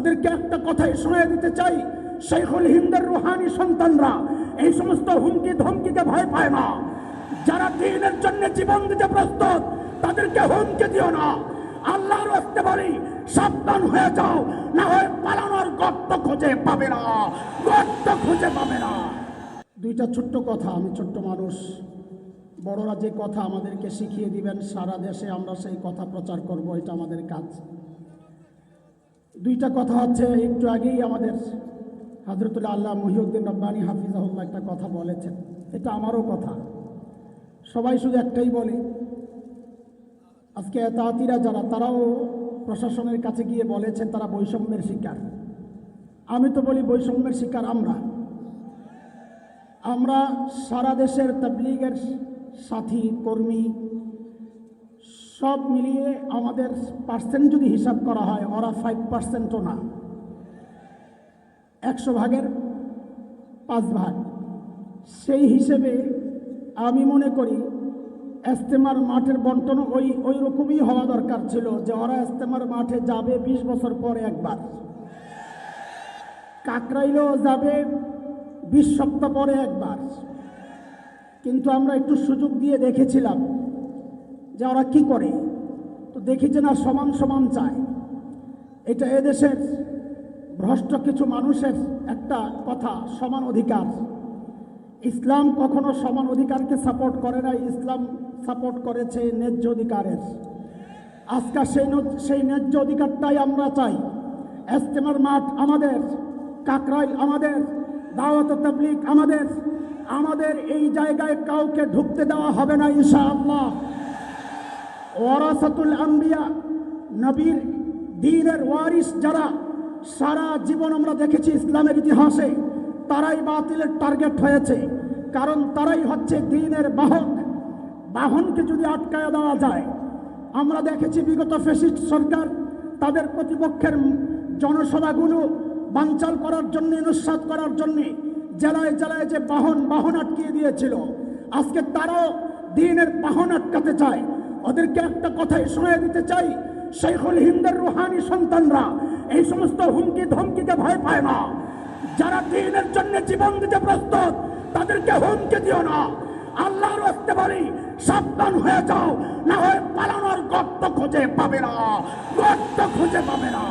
তাদেরকে একটা কথাই শোনায় দিতে চাই, শেখুল হিন্দের রুহানি সন্তানরা, এই সমস্ত হুমকি ধমকিকে ভয় পায় না। যারা দিনের জন্য জীবন দিতে প্রস্তুত, তাদেরকে হুমকি দিও না। আল্লাহর রাস্তে বলি, সাবধান হয়ে যাও, না হয় পালানোর গর্ত খুঁজে পাবে না। গর্ত খুঁজে পাবে না। দুইটা ছোট্ট কথা, আমি ছোট্ট মানুষ। বড়রা যে কথা আমাদেরকে শিখিয়ে দিবেন, সারা দেশে আমরা সেই কথা প্রচার করব, এটা আমাদের কাজ। দুইটা কথা হচ্ছে, একটু আগেই আমাদের হজরতুল্লাহ আল্লাহ মহিউদ্দিন রব্বানী হাফিজাহুল্লাহ একটা কথা বলেছেন। এটা আমারও কথা। সবাই শুধু একটাই বলে, আজকে তাঁতিরা যারা, তারাও প্রশাসনের কাছে গিয়ে বলেছেন তারা বৈষম্যের শিকার। আমি তো বলি বৈষম্যের শিকার আমরা। আমরা সারা দেশের তাবলিগের সাথী, কর্মী সব মিলিয়ে আমাদের পার্সেন্ট যদি হিসাব করা হয়, ওরা ফাইভ পার্সেন্টও না। একশো ভাগের পাঁচ ভাগ। সেই হিসেবে আমি মনে করি এস্তেমার মাঠের বন্টন ওই ওই রকমই হওয়া দরকার ছিল যে ওরা এস্তেমার মাঠে যাবে বিশ বছর পরে একবার। কাকরাইলেও যাবে বিশ সপ্তাহ পরে একবার। কিন্তু আমরা একটু সুযোগ দিয়ে দেখেছিলাম যে ওরা কি করে? তো দেখি যে না সমান সমান চায়। এটা এদেশের ভ্রষ্ট কিছু মানুষের একটা কথা, সমান অধিকার। ইসলাম কখনো সমান অধিকারকে সাপোর্ট করে না ইসলাম সাপোর্ট করেছে ন্যায্য অধিকারের। আজকাল সেই সেই ন্যায্য অধিকারটাই আমরা চাই। এস্তেমার মাঠ আমাদের, কাকরাইল আমাদের, দাওয়াত তাবলিক আমাদের। আমাদের এই জায়গায় কাউকে ঢুকতে দেওয়া হবে না, ইনশাআল্লাহ। ওয়ারাসাতুল আম্বিয়া, নবীর দিনের ওয়ারিস যারা, সারা জীবন আমরা দেখেছি ইসলামের ইতিহাসে, তারাই বাতিলের টার্গেট হয়েছে। কারণ তারাই হচ্ছে দিনের বাহক। বাহনকে যদি আটকায় দেওয়া যায়, আমরা দেখেছি বিগত ফেসিস্ট সরকার তাদের প্রতিপক্ষের জনসভাগুলো বানচাল করার জন্য অনুসাদ করার জন্য জেলায় জেলায় যে বাহন বাহন আটকিয়ে দিয়েছিল। আজকে তারাও দিনের বাহন আটকাতে চায়। ওদেরকে একটা কথাই শোনায় দিতে চাই, শেখুল হিন্দের রুহানি সন্তানরা, এই সমস্ত হুমকি ধমকিকে ভয় পায় না। যারা দিনের জন্য জীবন দিতে প্রস্তুত, তাদেরকে হুমকি দিও না। আল্লাহর আসতে পারি সাবধান হয়ে যাও, না হয় পালানোর গর্ত খুঁজে পাবে না, গর্ত খুঁজে পাবে না।